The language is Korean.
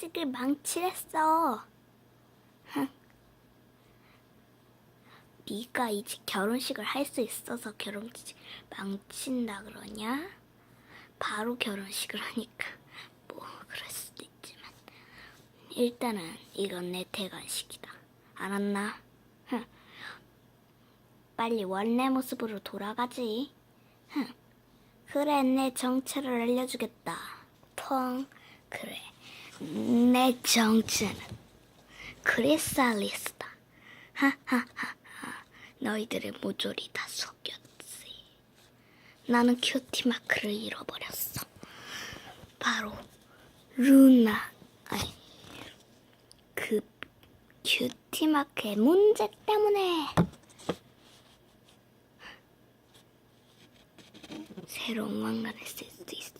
자식을 망치랬어. 네가 이제 결혼식을 할 수 있어서 결혼식 망친다 그러냐? 바로 결혼식을 하니까 뭐 그럴 수도 있지만 일단은 이건 내 대관식이다. 알았나? 빨리 원래 모습으로 돌아가지. 흥. 그래 내 정체를 알려주겠다. 펑 그래. 내 정체는 크리스탈리스다. 하하하하. 너희들의 모조리 다 속였지. 나는 큐티 마크를 잃어버렸어. 바로 루나. 아니, 그 큐티 마크의 문제 때문에. 새로운 왕관을 쓸 수 있어.